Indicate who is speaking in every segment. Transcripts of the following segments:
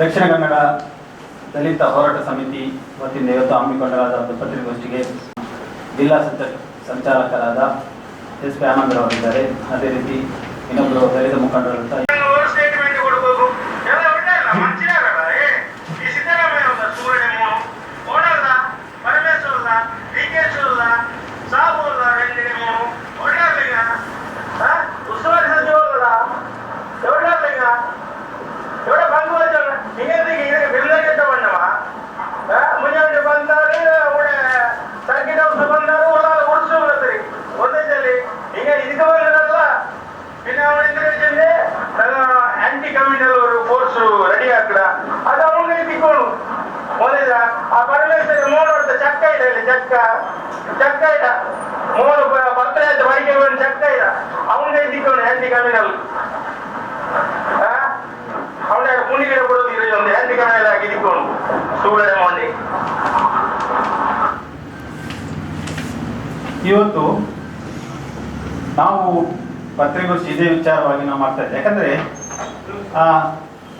Speaker 1: ದಕ್ಷಿಣ ಕನ್ನಡ ದಲಿತ ಹೋರಾಟ ಸಮಿತಿ ವತಿಯಿಂದ ಇವತ್ತು ಹಮ್ಮಿಕೊಂಡಾದ ಒಂದು ಪತ್ರಿಕಾಗೋಷ್ಠಿಗೆ ಜಿಲ್ಲಾ ಸಂಚ, ಸಂಚಾಲಕರಾದ ಎಸ್ ಪಿ ಆನಂದರವರಿದ್ದಾರೆ ಅದೇ ರೀತಿ ಇನ್ನೊಬ್ಬರು ದಲಿತ ಮುಖಂಡರು
Speaker 2: ಸ್ಟೇಟ್ಮೆಂಟ್ ಇಲ್ಲಿ ಚಕ್ಕ ಚಕ್ಕ ಇಡ ಮೂರು ಪತ್ರ ಅಂತ ಬರಿಗೆ ಒಂದು ಚಕ್ಕ ಇಡ ಅವನಿಗೆ ಸಿಕ್ಕವನು ಹ್ಯಾಂಡಿ ಕಮ್ಯೂನಲ್ ಅವನ ಮುನಿಗಿಡ ಕೊಡೋದು ಇರೋ ಒಂದು ಆಂಟಿ ಕಮ್ಯೂನಲ್ ಆಗಿ ಇದ್ಕೊಂಡು ಸೂರ್ಯ ಮಾಡಿ
Speaker 1: ಇವತ್ತು ನಾವು ಪತ್ರಿಕೋಷ್ಠಿ ಇದೇ ವಿಚಾರವಾಗಿ ನಾವು ಮಾಡ್ತಾ ಇದ್ದೇವೆ. ಯಾಕಂದ್ರೆ, ಆ,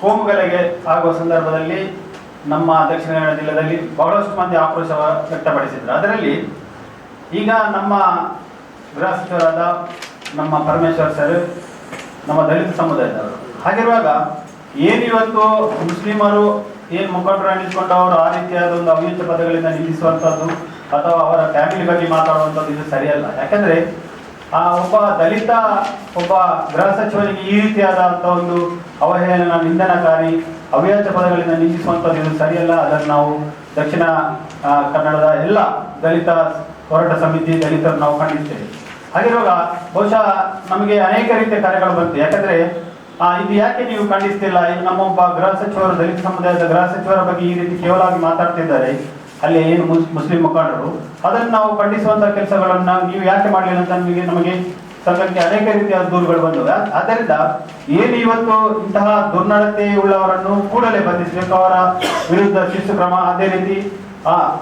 Speaker 1: ಕೋಮುಗಲೆಗೆ ಆಗುವ ಸಂದರ್ಭದಲ್ಲಿ ನಮ್ಮ ದಕ್ಷಿಣ ಕನ್ನಡ ಜಿಲ್ಲೆಯಲ್ಲಿ ಬಹಳಷ್ಟು ಮಂದಿ ಆಕ್ರೋಶ ವ್ಯಕ್ತಪಡಿಸಿದ್ರು. ಅದರಲ್ಲಿ ಈಗ ನಮ್ಮ ಗೃಹ ಸಚಿವರಾದ ನಮ್ಮ ಪರಮೇಶ್ವರ್ ಸರ್, ನಮ್ಮ ದಲಿತ ಸಮುದಾಯದವರು. ಹಾಗಿರುವಾಗ ಏನು ಇವತ್ತು ಮುಸ್ಲಿಮರು ಏನು ಮುಖಂಡರು ನಿಂತ್ಕೊಂಡವರು ಆ ರೀತಿಯಾದ ಒಂದು ಅವ್ಯಕ್ತ ಪದಗಳಿಂದ ನಿಲ್ಲಿಸುವಂಥದ್ದು ಅಥವಾ ಅವರ ಫ್ಯಾಮಿಲಿ ಬಗ್ಗೆ ಮಾತಾಡುವಂಥದ್ದು ಇದು ಸರಿಯಲ್ಲ. ಯಾಕಂದ್ರೆ ಆ ಒಬ್ಬ ದಲಿತ, ಒಬ್ಬ ಗೃಹ ಸಚಿವನಿಗೆ ಈ ರೀತಿಯಾದಂಥ ಒಂದು ಅವಹೇಳನ ನಿಂದನಕಾರಿ ಅವ್ಯಾಚ ಪದಗಳಿಂದ ನಿಂದಿಸುವಂಥದ್ದು ಇದು ಸರಿಯಲ್ಲ. ಅದನ್ನು ನಾವು ದಕ್ಷಿಣ ಕನ್ನಡದ ಎಲ್ಲ ದಲಿತ ಹೋರಾಟ ಸಮಿತಿ ದಲಿತರು ನಾವು ಖಂಡಿಸ್ತೇವೆ. ಹಾಗಿರುವಾಗ ಬಹುಶಃ ನಮಗೆ ಅನೇಕ ರೀತಿಯ ಕಾರ್ಯಗಳು ಬಂತು ಯಾಕಂದ್ರೆ ಇದು ಯಾಕೆ ನೀವು ಖಂಡಿಸ್ತಿಲ್ಲ? ಈಗ ನಮ್ಮೊಬ್ಬ ಗೃಹ ಸಚಿವರು, ದಲಿತ ಸಮುದಾಯದ ಗೃಹ ಸಚಿವರ ಬಗ್ಗೆ ಈ ರೀತಿ ಕೇವಲವಾಗಿ ಮಾತಾಡ್ತಿದ್ದಾರೆ. ಅಲ್ಲಿ ಏನು ಮುಸ್, ಮುಸ್ಲಿಂ ಮುಖಂಡರು. ಅದನ್ನು ನಾವು ಖಂಡಿಸುವಂತ ಕೆಲಸಗಳನ್ನು ನೀವು ಯಾಕೆ ಮಾಡಲಿಲ್ಲ ಅಂತ ನಮಗೆ ನಮಗೆ ಸಂಘಕ್ಕೆ ಅನೇಕ ರೀತಿಯ ದೂರುಗಳು ಬಂದವು. ಆದ್ದರಿಂದ ಏನು ಇವತ್ತು ಇಂತಹ ದುರ್ನಡತೆ ಉಳ್ಳವರನ್ನು ಕೂಡಲೇ ಬಂಧಿಸಬೇಕು? ಅವರ ವಿರುದ್ಧ ಶಿಸ್ತು ಕ್ರಮ ಅದೇ ರೀತಿ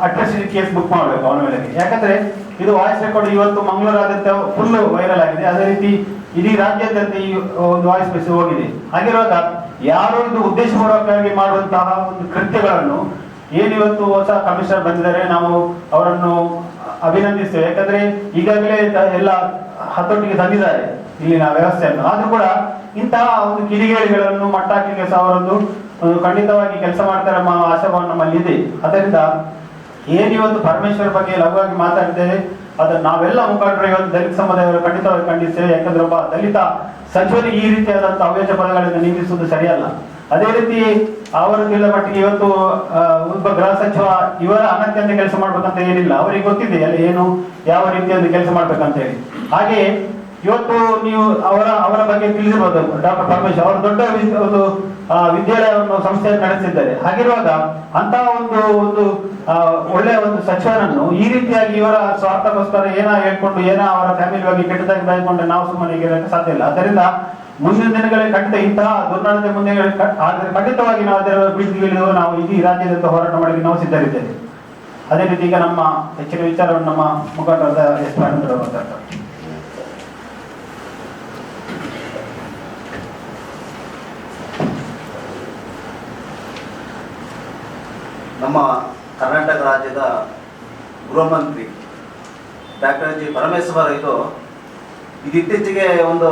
Speaker 1: ಅಟ್ರಾಸಿಟಿ ಕೇಸ್ ಬುಕ್ ಮಾಡಬೇಕು ಅವನ ಮೇಲೆ. ಯಾಕಂದ್ರೆ ಇದು ವಾಯ್ಸ್ ರೆಕಾರ್ಡ್ ಇವತ್ತು ಮಂಗಳೂರಾದ್ಯಂತ ಫುಲ್ ವೈರಲ್ ಆಗಿದೆ. ಅದೇ ರೀತಿ ಇಡೀ ರಾಜ್ಯಾದ್ಯಂತ ಈ ಒಂದು ವಾಯ್ಸ್ ಮೆಸೇಜ್ ಹೋಗಿದೆ. ಹಾಗಿರುವಾಗ ಯಾರೋ ಇದು ಉದ್ದೇಶಪೂರ್ವಕವಾಗಿ ಮಾಡುವಂತಹ ಒಂದು ಕೃತ್ಯಗಳನ್ನು ಏನಿವತ್ತು ಹೊಸ ಕಮಿಷನರ್ ಬಂದಿದ್ದಾರೆ, ನಾವು ಅವರನ್ನು ಅಭಿನಂದಿಸ್ತೇವೆ. ಯಾಕಂದ್ರೆ ಈಗಾಗಲೇ ಎಲ್ಲ ಹತೋಟಿಗೆ ತಂದಿದ್ದಾರೆ. ಇಲ್ಲಿನ ವ್ಯವಸ್ಥೆಯನ್ನು. ಆದರೂ ಕೂಡ ಇಂತಹ ಒಂದು ಕಿಡಿಗೇಡಿಗಳನ್ನು ಮಟ್ಟಾಕಲಿಕ್ಕೆ ಸಹ ಅವರೊಂದು ಖಂಡಿತವಾಗಿ ಕೆಲಸ ಮಾಡ್ತಾರೆ ಎಂಬ ಆಶಾಭಾವ ನಮ್ಮಲ್ಲಿ ಇದೆ. ಅದರಿಂದ ಏನಿವತ್ತು ಪರಮೇಶ್ವರ ಬಗ್ಗೆ ಲಘುವಾಗಿ ಮಾತಾಡ್ತೇವೆ ಅದನ್ನು ನಾವೆಲ್ಲ ಮುಖಂಡರು ಇವತ್ತು ದಲಿತ ಸಮುದಾಯವರು ಖಂಡಿತವಾಗಿ ಖಂಡಿಸ್ತೇವೆ. ಯಾಕಂದ್ರೆ ಒಬ್ಬ ದಲಿತ ಸಚಿವರಿಗೆ ಈ ರೀತಿಯಾದಂತಹ ಅವ್ಯಾಜ ಪದಗಳನ್ನು ನಿಂದಿಸುವುದು ಸರಿಯಲ್ಲ. ಅದೇ ರೀತಿ ಅವರ ಮಟ್ಟಿಗೆ ಇವತ್ತು ಒಬ್ಬ ಗೃಹ ಸಚಿವ ಇವರ ಅನತ್ಯಂತ ಕೆಲಸ ಮಾಡ್ಬೇಕಂತ ಏನಿಲ್ಲ. ಅವರಿಗೆ ಗೊತ್ತಿದೆ ಅಲ್ಲಿ ಏನು, ಯಾವ ರೀತಿಯಲ್ಲಿ ಕೆಲಸ ಮಾಡ್ಬೇಕಂತ ಹೇಳಿ. ಹಾಗೆ ಇವತ್ತು ನೀವು ಅವರ ಅವರ ಬಗ್ಗೆ ತಿಳಿಸಿರ್ಬೋದು ಡಾಕ್ಟರ್ ಪರಮೇಶ್ವರ್ ಅವರು ದೊಡ್ಡ ಒಂದು ವಿದ್ಯಾಲಯವನ್ನು ಸಂಸ್ಥೆಯನ್ನು ನಡೆಸಿದ್ದಾರೆ. ಹಾಗಿರುವಾಗ ಅಂತಹ ಒಂದು ಒಂದು ಒಳ್ಳೆಯ ಒಂದು ಸಚಿವನನ್ನು ಈ ರೀತಿಯಾಗಿ ಇವರ ಸ್ವಾರ್ಥಕ್ಕೋಸ್ಕರ ಏನ ಹೇಳ್ಕೊಂಡು, ಏನ ಅವರ ಫ್ಯಾಮಿಲಿ ಬಗ್ಗೆ ಕೆಟ್ಟದಾಗಿ ಬಾಯ್ಕೊಂಡ್ರೆ ನಾವು ಸುಮ್ಮನೆ ಸಾಧ್ಯ ಇಲ್ಲ. ಅದರಿಂದ ಮುಂದಿನ ದಿನಗಳಲ್ಲಿ ಖಂಡಿತ ಇಂತಹ ದುರ್ನಡತೆ ಮುಂದೆ ಆದರೆ ಖಂಡಿತವಾಗಿ ನಾವು ಅದರ ಇಳಿದು ನಾವು ಇಡೀ ರಾಜ್ಯದಿಂದ ಹೋರಾಟ ಮಾಡಲಿಕ್ಕೆ ನಾವು ಸಿದ್ಧರಿದ್ದೇವೆ. ಅದೇ ರೀತಿ ಈಗ ನಮ್ಮ ಹೆಚ್ಚಿನ ವಿಚಾರವನ್ನು ನಮ್ಮ ಮುಖಂಡರಾದ ಎಸ್
Speaker 3: ನಮ್ಮ ಕರ್ನಾಟಕ ರಾಜ್ಯದ ಗೃಹ ಮಂತ್ರಿ ಡಾಕ್ಟರ್ ಜಿ ಪರಮೇಶ್ವರ್ ಇದು ಇದಿತ್ತೀಚೆಗೆ ಒಂದು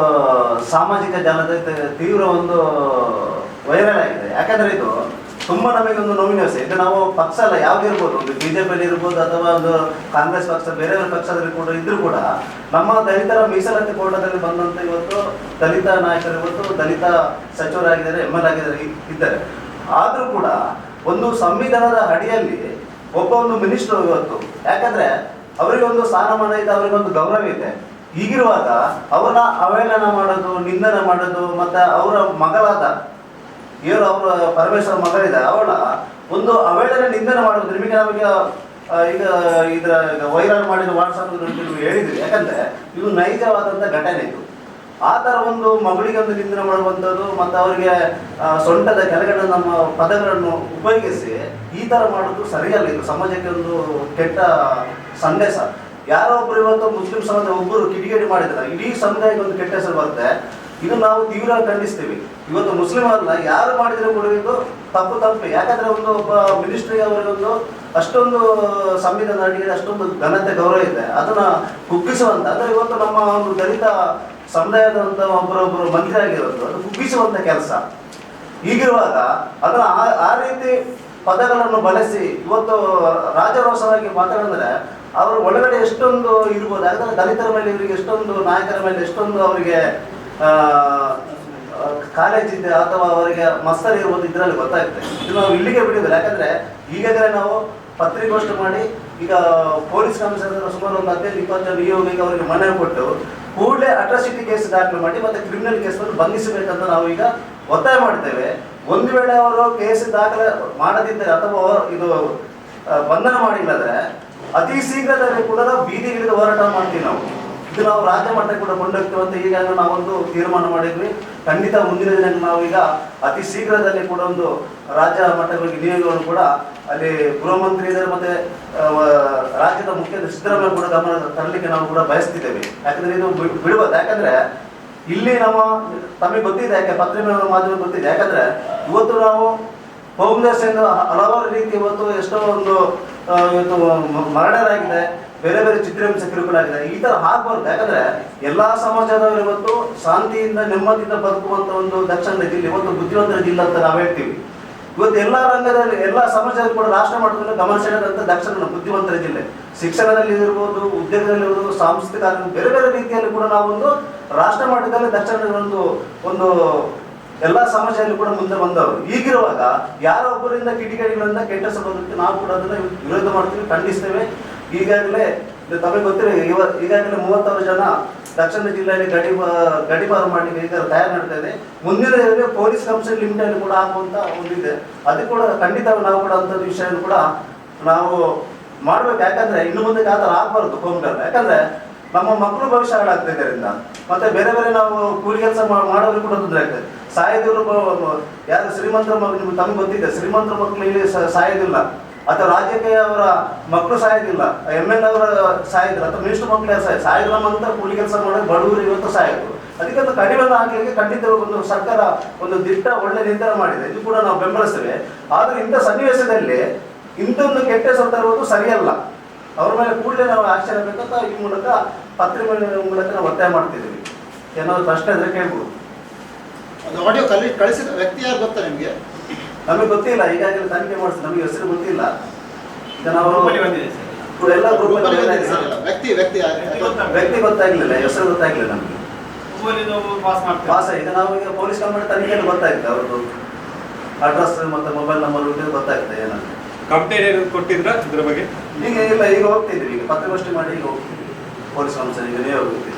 Speaker 3: ಸಾಮಾಜಿಕ ಜಾಲದ ತೀವ್ರ ಒಂದು ವೈರಲ್ ಆಗಿದೆ. ಯಾಕಂದ್ರೆ ಇದು ತುಂಬಾ ನಮಗೆ ಒಂದು ನೋವಿನ ವಿಷಯ. ಇದು ನಾವು ಪಕ್ಷ ಅಲ್ಲ, ಯಾವ್ದು ಇರ್ಬೋದು? ಒಂದು ಬಿಜೆಪಿಯಲ್ಲಿ ಇರ್ಬೋದು, ಅಥವಾ ಒಂದು ಕಾಂಗ್ರೆಸ್ ಪಕ್ಷ ಬೇರೆ ಪಕ್ಷದಲ್ಲಿ ಕೂಡ ಇದ್ರೂ ಕೂಡ ನಮ್ಮ ದಲಿತರ ಮೀಸಲಾತಿ ಕೋಟದಲ್ಲಿ ಬಂದಂತ ಇವತ್ತು ದಲಿತ ನಾಯಕರು ಇವತ್ತು ದಲಿತ ಸಚಿವರಾಗಿದ್ದಾರೆ ಎಂ ಎಲ್ ಆಗಿದ್ದಾರೆ ಇದ್ದಾರೆ. ಆದರೂ ಕೂಡ ಒಂದು ಸಂವಿಧಾನದ ಅಡಿಯಲ್ಲಿ ಒಬ್ಬ ಒಂದು ಮಿನಿಸ್ಟರ್ ಇವತ್ತು, ಯಾಕಂದ್ರೆ ಅವರಿಗೆ ಒಂದು ಸ್ಥಾನಮಾನ ಇದೆ, ಅವರಿಗೆ ಒಂದು ಗೌರವ ಇದೆ. ಹೀಗಿರುವಾಗ ಅವನ ಅವಹೇಳನ ಮಾಡೋದು, ನಿಂದನೆ ಮಾಡೋದು, ಮತ್ತೆ ಅವರ ಮಗಳಾದ, ಇವರು ಅವರ ಪರಮೇಶ್ವರ ಮಗಳಿದೆ ಅವಳ ಒಂದು ಅವೇಳನ ನಿಂದನೆ ಮಾಡೋದು. ನಿಮಗೆ ನಮಗೆ ಈಗ ಇದರ ವೈರಲ್ ಮಾಡಿದ ವಾಟ್ಸಪ್ ನೀವು ಹೇಳಿದ್ರಿ. ಯಾಕಂದ್ರೆ ಇದು ನೈಜವಾದಂತ ಘಟನೆ ಇದು. ಆ ಥರ ಒಂದು ಮಗಳಿಗೆ ಒಂದು ನಿಂದನೆ ಮಾಡುವಂಥದ್ದು ಮತ್ತು ಅವರಿಗೆ ಸೊಂಟದ ಕೆಳಗಡೆ ನಮ್ಮ ಪದಗಳನ್ನು ಉಪಯೋಗಿಸಿ ಈ ಥರ ಮಾಡೋದು ಸರಿಯಲ್ಲ. ಇದು ಸಮಾಜಕ್ಕೆ ಒಂದು ಕೆಟ್ಟ ಸಂದೇಶ. ಯಾರೋ ಒಬ್ರು ಇವತ್ತು ಮುಸ್ಲಿಂ ಸಮಾಜ ಒಬ್ಬರು ಕಿಡಿಗೇಡಿ ಮಾಡಿದ್ರೆ ಇಡೀ ಸಮುದಾಯಕ್ಕೆ ಒಂದು ಕೆಟ್ಟ ಹೆಸರು ಬರುತ್ತೆ. ಇದು ನಾವು ತೀವ್ರ ಖಂಡಿಸ್ತೀವಿ. ಇವತ್ತು ಮುಸ್ಲಿಂ ಅಲ್ಲ, ಯಾರು ಮಾಡಿದ್ರೆ ಕೂಡ ಇದು ತಪ್ಪು ತಪ್ಪು. ಯಾಕಂದ್ರೆ ಒಂದು ಒಬ್ಬ ಮಿನಿಸ್ಟ್ರಿ ಅವರಿಗೊಂದು ಅಷ್ಟೊಂದು ಸಂವಿಧಾನ ಅಡಿಗೆ ಅಷ್ಟೊಂದು ಘನತೆ, ಗೌರವ ಇದೆ. ಅದನ್ನ ಕುಗ್ಗಿಸುವಂತ, ಅಂದ್ರೆ ಇವತ್ತು ನಮ್ಮ ಒಂದು ದಲಿತ ಸಮುದಾಯದಂತ ಒಬ್ಬರೊಬ್ಬರು ಮಂತ್ರಿ ಆಗಿರೋದು ಅದು ಕುಗ್ಗಿಸುವಂತ ಕೆಲಸ. ಹೀಗಿರುವಾಗ ಅದನ್ನ ಆ ರೀತಿ ಪದಗಳನ್ನು ಬಳಸಿ ಇವತ್ತು ರಾಜರೋಸವಾಗಿ ಮಾತಾಡಿದ್ರೆ ಅವರು ಒಳಗಡೆ ಎಷ್ಟೊಂದು ಇರ್ಬೋದು ಯಾಕಂದ್ರೆ ದಲಿತರ ಮೇಲೆ ಇವರಿಗೆ ಎಷ್ಟೊಂದು, ನಾಯಕರ ಮೇಲೆ ಎಷ್ಟೊಂದು ಅವರಿಗೆ ಕಾಲೇಜ್ ಇದೆ ಅಥವಾ ಅವರಿಗೆ ಮಸ್ತರ್ ಇರ್ಬೋದು ಇದರಲ್ಲಿ ಗೊತ್ತಾಗ್ತದೆ ಇದು ನಾವು ಇಲ್ಲಿಗೆ ಬಿಡಿದ್ರೆ ಯಾಕಂದ್ರೆ ಈಗಾಗಲೇ ನಾವು ಪತ್ರಿಕೋಷ್ಠಿ ಮಾಡಿ, ಈಗ ಪೊಲೀಸ್ ಕಮಿಷನರ್ ಸುಮಾರು ಒಂದು ಹದಿನೈದು, ಇಪ್ಪತ್ತು ಜನ ಈಗ ಅವರಿಗೆ ಮನವಿ ಕೊಟ್ಟು, ಕೂಡಲೇ ಅಟ್ರಾಸಿಟಿ ಕೇಸ್ ದಾಖಲು ಮಾಡಿ ಮತ್ತೆ ಕ್ರಿಮಿನಲ್ ಕೇಸ್ ಬಂಧಿಸಬೇಕಂತ ನಾವು ಈಗ ಒತ್ತಾಯ ಮಾಡ್ತೇವೆ. ಒಂದು ವೇಳೆ ಅವರು ಕೇಸ್ ದಾಖಲೆ ಮಾಡದಿದ್ದರೆ ಅಥವಾ ಇದು ಬಂಧನ ಮಾಡಿಲ್ಲದ್ರೆ ಅತಿ ಶೀಘ್ರದಲ್ಲಿ ಕೂಡ ನಾವು ಬೀದಿಗಿಳಿದು ಹೋರಾಟ ಮಾಡ್ತೀವಿ ನಾವು. ಇದು ನಾವು ರಾಜ್ಯ ಮಟ್ಟಕ್ಕೆ ಕೂಡ ಕೊಂಡೋಗ್ತೇವೆ ಅಂತ ಈಗ ನಾವೊಂದು ತೀರ್ಮಾನ ಮಾಡಿದ್ವಿ. ಖಂಡಿತ ಮುಂದಿನ ದಿನ ನಾವು ಈಗ ಅತಿ ಶೀಘ್ರದಲ್ಲಿ ಕೂಡ ಒಂದು ರಾಜ್ಯ ಮಟ್ಟಗಳಿಗೆ ನಿಯೋಗವನ್ನು ಕೂಡ ಅಲ್ಲಿ ಗೃಹ ಮಂತ್ರಿ ಇದ್ದಾರೆ ಮತ್ತೆ ರಾಜ್ಯದ ಮುಖ್ಯ ಸಿದ್ದರಾಮಯ್ಯ ಕೂಡ ಗಮನ ತರಲಿಕ್ಕೆ ನಾವು ಕೂಡ ಬಯಸ್ತಿದ್ದೇವೆ. ಯಾಕಂದ್ರೆ ಇದು ಬಿ- ಬಿಡ್ಬೋದು ಯಾಕಂದ್ರೆ ಇಲ್ಲಿ ನಮ್ಮ, ತಮಗೆ ಗೊತ್ತಿದೆ ಯಾಕೆ, ಪತ್ರಿಕೆ ಮಾಧ್ಯಮ ಗೊತ್ತಿದೆ. ಯಾಕಂದ್ರೆ ಇವತ್ತು ನಾವು ಕಾಂಗ್ರೆಸ್ ಹಲವಾರು ರೀತಿ ಇವತ್ತು ಎಷ್ಟೋ ಒಂದು ಇವತ್ತು ಮರ್ಡರ್ ಆಗಿದೆ ಬೇರೆ ಬೇರೆ ಚಿತ್ರಹಿಂಸ ಕಿರುಕುಳ ಆಗಿದೆ ಈ ತರ ಆಗ್ಬಾರ್ದು. ಯಾಕಂದ್ರೆ ಎಲ್ಲಾ ಸಮಾಜದವರು ಇವತ್ತು ಶಾಂತಿಯಿಂದ, ನೆಮ್ಮದಿಯಿಂದ ಬದುಕುವಂತ ಒಂದು ದಕ್ಷಿಣ ಜಿಲ್ಲೆ ಇವತ್ತು ಬುದ್ಧಿವಂತರ ಜಿಲ್ಲೆ ಅಂತ ನಾವು ಹೇಳ್ತೀವಿ. ಇವತ್ತು ಎಲ್ಲಾ ರಂಗದಲ್ಲಿ, ಎಲ್ಲಾ ಸಮಾಜದಲ್ಲಿ ಕೂಡ ರಾಷ್ಟ್ರ ಮಟ್ಟದಲ್ಲಿ ಗಮನ ಸೆಳೆದಂತ ದಕ್ಷಿಣ ಬುದ್ಧಿವಂತರ ಜಿಲ್ಲೆ. ಶಿಕ್ಷಣದಲ್ಲಿ ಇರ್ಬೋದು, ಉದ್ಯೋಗದಲ್ಲಿ ಇರ್ಬೋದು, ಸಾಂಸ್ಕೃತಿಕ, ಬೇರೆ ಬೇರೆ ರೀತಿಯಲ್ಲಿ ಕೂಡ ನಾವೊಂದು ರಾಷ್ಟ್ರ ಮಟ್ಟದಲ್ಲಿ ದಕ್ಷಿಣದ ಒಂದು ಒಂದು ಎಲ್ಲಾ ಸಮಾಜದಲ್ಲಿ ಕೂಡ ಮುಂದೆ ಬಂದವರು. ಈಗಿರುವಾಗ ಯಾರೋ ಒಬ್ಬರಿಂದ ಕಿಡಿಗೇಡಿಗಳಿಂದ ಕೆಟ್ಟ ಸಂಬಂಧಕ್ಕೆ ನಾವು ಕೂಡ ಅದನ್ನ ವಿರೋಧ ಮಾಡ್ತೀವಿ, ಖಂಡಿಸ್ತೇವೆ. ಈಗಾಗಲೇ ತಮಗೆ ಗೊತ್ತಿರೋ ಇವ ಈಗಾಗಲೇ ಮೂವತ್ತಾರು ಜನ ದಕ್ಷಿಣ ಜಿಲ್ಲೆಯಲ್ಲಿ ಗಡಿ ಗಡಿಪಾರು ಮಾಡಿ ಈಗ ತಯಾರು ಮಾಡ್ತಾ ಇದೆ. ಮುಂದಿನ ಪೊಲೀಸ್ ಕಮಿಷನ್ ಲಿಮಿಟ್ ಅಲ್ಲಿ ಕೂಡ ಆಗುವಂತ ಒಂದಿದೆ. ಅದು ಕೂಡ ಖಂಡಿತ ನಾವು ಕೂಡ ಅಂತ ವಿಷಯ ಕೂಡ ನಾವು ಮಾಡ್ಬೇಕು. ಯಾಕಂದ್ರೆ ಇನ್ನು ಮುಂದೆ ಆ ಥರ ಆಗ್ಬಾರ್ದು ಕೋಮ್ಗಲ್ ಯಾಕಂದ್ರೆ ನಮ್ಮ ಮಕ್ಕಳು ಭವಿಷ್ಯ ಹಾಳಾಗ್ತಾ ಇದರಿಂದ. ಮತ್ತೆ ಬೇರೆ ಬೇರೆ ನಾವು ಕೂಲಿ ಕೆಲಸ ಮಾಡೋದ್ರೂ ಕೂಡ ತೊಂದರೆ ಆಗ್ತದೆ ಸಾಯೋದಿಲ್ಲ ಯಾರು ಶ್ರೀಮಂತರ ನಿಮ್ಗೆ ತಮ್ಗೆ ಗೊತ್ತಿದೆ, ಶ್ರೀಮಂತರ ಮಕ್ಕಳು ಇಲ್ಲಿ ಸಾಯೋದಿಲ್ಲ. ಅಥವಾ ರಾಜಕೀಯ ಅವರ ಮಕ್ಕಳು ಸಾಯೋದಿಲ್ಲ ಎಂ ಎಲ್ ಅವರ ಸಾಯೋದಿಲ್ಲ, ಅಥವಾ ಮಿನಿಸ್ಟರ್ ಮಕ್ಕಳು ಯಾರು ಸಾಯ ಸಾಯೋದಿಲ್ಲ ಅಂತ ಕೂಲಿ ಕೆಲಸ ಮಾಡೋದು ಬಡವರು ಇವತ್ತು ಸಾಯೋದು. ಅದಕ್ಕೆ ಒಂದು ಕಡಿಮೆ ಹಾಕಲಿಕ್ಕೆ ಖಂಡಿತ ಒಂದು ಸರ್ಕಾರ ಒಂದು ದಿಟ್ಟ ಒಳ್ಳೆ ನಿರ್ಧಾರ ಮಾಡಿದೆ. ಇದು ಕೂಡ ನಾವು ಬೆಂಬಲಿಸ್ತೇವೆ. ಆದ್ರೆ ಇಂಥ ಸನ್ನಿವೇಶದಲ್ಲಿ ಇಂಥೊಂದು ಕೆಟ್ಟ ಸಂದರ್ಭದ್ದು ಸರಿಯಲ್ಲ. ಅವ್ರ ಮೇಲೆ ಕೂಡಲೇ ನಾವು ಆಕ್ಷನ್ ಬೇಕಂತ ಈ ಮೂಲಕ ಪತ್ರಿಕೆ ಮೂಲಕ ನಾವು ಒತ್ತಾಯ ಮಾಡ್ತಿದ್ದೀವಿ. ಏನಾದ್ರು ಪ್ರಶ್ನೆ ಇದ್ರೆ ಕೇಳ್ಬೋದು.
Speaker 4: ಅದು ಆಡಿಯೋ ಕಲಿ ಕಳಿಸಿದ ವ್ಯಕ್ತಿ ಯಾರು ಗೊತ್ತಾ ನಿಮಗೆ?
Speaker 3: ನಮಗೆ ಗೊತ್ತಿಲ್ಲ ಈಗಾಗಲೇ ತನಿಖೆ ಮಾಡಿಸಿ ನಮಗೆ ಹೆಸರು ಗೊತ್ತಿಲ್ಲ. ಈಗ ನಾವು
Speaker 1: ಬಂದಿದೆ ಸರ್.
Speaker 3: ಎಲ್ಲ ಗ್ರೂಪ್
Speaker 4: ಗ್ರೂಪಲ್ಲಿ ಬಂದಿದೆ ಸರ್. ವ್ಯಕ್ತಿ ವ್ಯಕ್ತಿ ಯಾರು?
Speaker 1: ವ್ಯಕ್ತಿ
Speaker 3: ಗೊತ್ತಾಗ್ಲಿಲ್ಲ ಹೆಸರು ಗೊತ್ತಾಗ್ಲಿಲ್ಲ ನಮಗೆ.
Speaker 1: ಪಾಸ್ ಮಾಡ್ತೇವೆ
Speaker 3: ಪಾಸ್ ಈಗ ನಾವು ಈಗ ಪೊಲೀಸ್ ಕಂಪ್ಲೇಂಟ್ ತನಿಖೆಯಲ್ಲಿ ಗೊತ್ತಾಗುತ್ತೆ ಅವ್ರದ್ದು. ಅಡ್ರೆಸ್ ಮತ್ತೆ ಮೊಬೈಲ್ ನಂಬರ್ ಇದು ಗೊತ್ತಾಗ್ತದೆ ಏನಂತ.
Speaker 5: ಕಂಪ್ಲೇಂಟ್ ಕೊಟ್ಟಿದ್ರ ಇದ್ರ ಬಗ್ಗೆ?
Speaker 3: ಈಗ ಇಲ್ಲ ಈಗ ಹೋಗ್ತಿದ್ವಿ ಈಗ ಪತ್ರಗೋಷ್ಠಿ ಮಾಡಿ ಈಗ ಹೋಗ್ತಿದ್ವಿ ಪೊಲೀಸ್ ಕಮಿಷನ್ ಈಗ ನೀವೇ ಹೋಗ್ತಿದ್ವಿ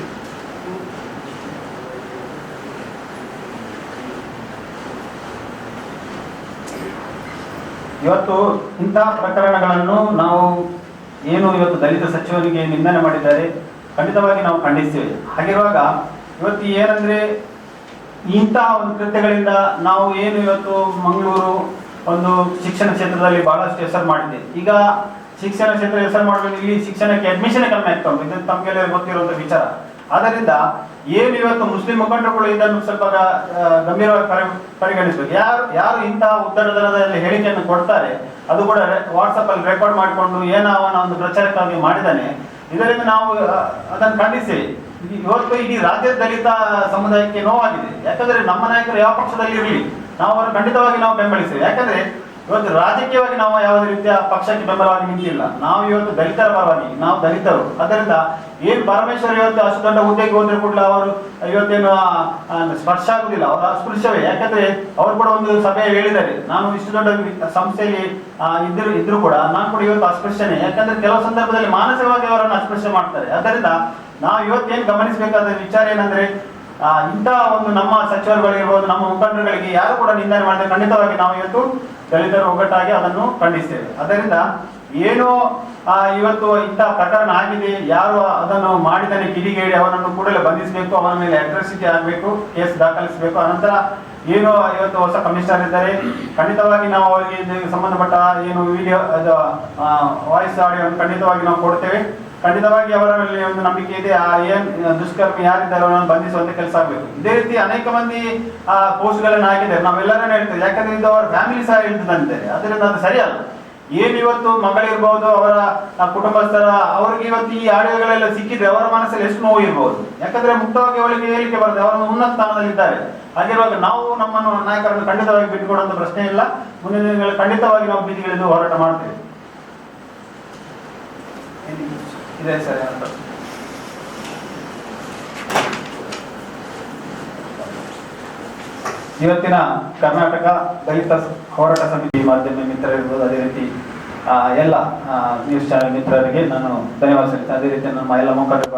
Speaker 1: ಇವತ್ತು ಇಂತಹ ಪ್ರಕರಣಗಳನ್ನು ನಾವು ಏನು ಇವತ್ತು ದಲಿತ ಸಚಿವರಿಗೆ ನಿಂದನೆ ಮಾಡಿದ್ದಾರೆ, ಖಂಡಿತವಾಗಿ ನಾವು ಖಂಡಿಸ್ತೇವೆ. ಹಾಗಿರುವಾಗ ಇವತ್ತು ಏನಂದ್ರೆ ಇಂತಹ ಒಂದು ಕೃತ್ಯಗಳಿಂದ ನಾವು ಏನು ಇವತ್ತು ಮಂಗಳೂರು ಒಂದು ಶಿಕ್ಷಣ ಕ್ಷೇತ್ರದಲ್ಲಿ ಬಹಳಷ್ಟು ಹೆಸರು ಮಾಡಿದೆ. ಈಗ ಶಿಕ್ಷಣ ಕ್ಷೇತ್ರ ಹೆಸರು ಮಾಡಬೇಕು ಇಲ್ಲಿ ಶಿಕ್ಷಣಕ್ಕೆ ಅಡ್ಮಿಷನ್ ಕಮ್ಮಿ ಆಗ್ತಾ ಉಂಟು. ಇದು ತಮಗೆಲ್ಲ ಗೊತ್ತಿರುವಂತ ವಿಚಾರ. ಆದ್ದರಿಂದ ಏನು ಇವತ್ತು ಮುಸ್ಲಿಂ ಮುಖಂಡರುಗಳು ಇದನ್ನು ಸ್ವಲ್ಪ ಗಂಭೀರವಾಗಿ ಪರಿ- ಪರಿಗಣಿಸಬೇಕು. ಯಾರು ಯಾರು ಇಂತಹ ಉತ್ತರದಲ್ಲಿ ಹೇಳಿಕೆಯನ್ನು ಕೊಡ್ತಾರೆ, ಅದು ಕೂಡ ವಾಟ್ಸಪ್ ಅಲ್ಲಿ ರೆಕಾರ್ಡ್ ಮಾಡಿಕೊಂಡು ಏನೋ ಒಂದು ಪ್ರಚಾರಕ್ಕಾಗಿ ಮಾಡಿದ್ದಾನೆ. ಇದರಿಂದ ನಾವು ಅದನ್ನು ಖಂಡಿಸಿ ಇವತ್ತು ಇಡೀ ರಾಜ್ಯ ದಲಿತ ಸಮುದಾಯಕ್ಕೆ ನೋವಾಗಿದೆ. ಯಾಕಂದ್ರೆ ನಮ್ಮ ನಾಯಕರು ಯಾವ ಪಕ್ಷದಲ್ಲಿ ಇರಲಿ ನಾವು ಅವರು ಖಂಡಿತವಾಗಿ ನಾವು ಬೆಂಬಲಿಸ್ತೇವೆ ಯಾಕಂದ್ರೆ ಇವತ್ತು ರಾಜಕೀಯವಾಗಿ ನಾವು ಯಾವುದೇ ರೀತಿಯ ಪಕ್ಷಕ್ಕೆ ಬೆಂಬಲವಾಗಿ ನಿಂತಿಲ್ಲ. ನಾವು ಇವತ್ತು ದಲಿತರ ಪರವಾಗಿ, ನಾವು ದಲಿತರು. ಅದರಿಂದ ಏನ್ ಪರಮೇಶ್ವರ್ ಇವತ್ತು ಅಷ್ಟು ದೊಡ್ಡ ಹುದ್ದೆಗೆ ಹೋದ್ರೆ ಕೂಡ ಅವರು ಇವತ್ತೇನು ಸ್ಪರ್ಶ ಆಗುದಿಲ್ಲ. ಅವರ ಅಸ್ಪೃಶ್ಯವೇ ಯಾಕಂದ್ರೆ ಅವ್ರು ಕೂಡ ಒಂದು ಸಭೆ ಹೇಳಿದ್ದಾರೆ. ನಾನು ಇಷ್ಟು ದೊಡ್ಡ ಸಂಸ್ಥೆಯಲ್ಲಿ ಇದ್ರು ಇದ್ರು ಕೂಡ ನಾನು ಕೂಡ ಇವತ್ತು ಅಸ್ಪೃಶ್ಯನೇ ಯಾಕಂದ್ರೆ ಕೆಲವು ಸಂದರ್ಭದಲ್ಲಿ ಮಾನಸಿಕವಾಗಿ ಅವರನ್ನು ಅಸ್ಪೃಶ್ಯ ಮಾಡ್ತಾರೆ. ಅದರಿಂದ ನಾವು ಇವತ್ತೇನು ಗಮನಿಸಬೇಕಾದ ವಿಚಾರ ಏನಂದ್ರೆ ಇಂತಹ ಒಂದು ನಮ್ಮ ಸಚಿವರುಗಳಿರ್ಬೋದು, ನಮ್ಮ ಮುಖಂಡರುಗಳಿಗೆ ಯಾರು ಕೂಡ ನಿಂದನೆ ಮಾಡಿದ್ರೆ ಖಂಡಿತವಾಗಿ ನಾವು ಇವತ್ತು ದಲಿತರು ಒಗ್ಗಟ್ಟಾಗಿ ಅದನ್ನು ಖಂಡಿಸ್ತೇವೆ ಅದರಿಂದ ಏನು ಇವತ್ತು ಇಂಥ ಪ್ರಕರಣ ಆಗಿದೆ, ಯಾರು ಅದನ್ನು ಮಾಡಿದನೆ ಕಿಡಿಗೇಡಿ, ಅವನನ್ನು ಕೂಡಲೇ ಬಂಧಿಸಬೇಕು, ಅವನ ಮೇಲೆ ಅಟ್ರಾಸಿಟಿ ಆಗಬೇಕು, ಕೇಸ್ ದಾಖಲಿಸಬೇಕು, ಅನಂತರ ಏನು ಇವತ್ತು ಹೊಸ ಕಮಿಷನರ್ ಇದ್ದಾರೆ. ಖಂಡಿತವಾಗಿ ನಾವು ಅವರಿಗೆ ಸಂಬಂಧಪಟ್ಟ ಏನು ವಿಡಿಯೋ ವಾಯ್ಸ್ ಆಡಿಯೋ ಖಂಡಿತವಾಗಿ ನಾವು ಕೊಡ್ತೇವೆ. ಖಂಡಿತವಾಗಿ ಅವರ ಮೇಲೆ ಒಂದು ನಂಬಿಕೆ ಇದೆ. ಆ ಏನ್ ದುಷ್ಕರ್ಮಿ ಯಾರಿದ್ದಾರೆ ಅವರನ್ನು ಬಂಧಿಸುವಂತ ಕೆಲಸ ಆಗಬೇಕು. ಇದೇ ರೀತಿ ಅನೇಕ ಮಂದಿ ಆ ಪೋಸ್ಟ್ಗಳನ್ನು ಹಾಕಿದ್ದಾರೆ. ನಾವೆಲ್ಲರೂ ಹೇಳ್ತೇವೆ. ಯಾಕಂದ್ರೆ ಇದು ಅವರ ಫ್ಯಾಮಿಲಿ ಸಹ ಹೇಳ್ತದಂತೆ. ಅದರಿಂದ ಅದು ಸರಿಯಲ್ಲ. ಏನ್ ಇವತ್ತು ಮಗಳಿರ್ಬೋದು ಅವರ ಕುಟುಂಬಸ್ಥರ, ಅವ್ರಿಗೆ ಇವತ್ತು ಈ ಆಡಿಯೋಗಳೆಲ್ಲ ಸಿಕ್ಕಿದ್ರೆ ಅವರ ಮನಸ್ಸಲ್ಲಿ ಎಷ್ಟು ನೋವು ಇರ್ಬೋದು. ಯಾಕಂದ್ರೆ ಮುಕ್ತವಾಗಿ ಅವಳಿಗೆ ಹೇಳಿಕೆ ಬರ್ತದೆ ಅವರನ್ನು ಉನ್ನತ ಸ್ಥಾನದಲ್ಲಿದ್ದಾರೆ ಹಾಗಿರುವಾಗ ನಾವು ನಮ್ಮನ್ನು ನಾಯಕರನ್ನು ಖಂಡಿತವಾಗಿ ಬಿಟ್ಟುಕೊಡುವಂತ ಪ್ರಶ್ನೆ ಇಲ್ಲ. ಮುಂದಿನ ದಿನಗಳಲ್ಲಿ ಖಂಡಿತವಾಗಿ ನಾವು ಬೀದಿಗಳಿಂದ ಹೋರಾಟ ಮಾಡ್ತೇವೆ. ಇದೆ ಸರ್ ಇವತ್ತಿನ ಕರ್ನಾಟಕ ದಲಿತ ಹೋರಾಟ ಸಮಿತಿ ಮಾಧ್ಯಮ ಮಿತ್ರರಿರ್ಬೋದು ಅದೇ ರೀತಿ ಎಲ್ಲ ನ್ಯೂಸ್ ಚಾನೆಲ್ ಮಿತ್ರರಿಗೆ ನಾನು ಧನ್ಯವಾದ ಸಲ್ಲಿಸ್ತೇನೆ. ಅದೇ ರೀತಿ ನಮ್ಮ ಎಲ್ಲ ಮುಖಂಡರು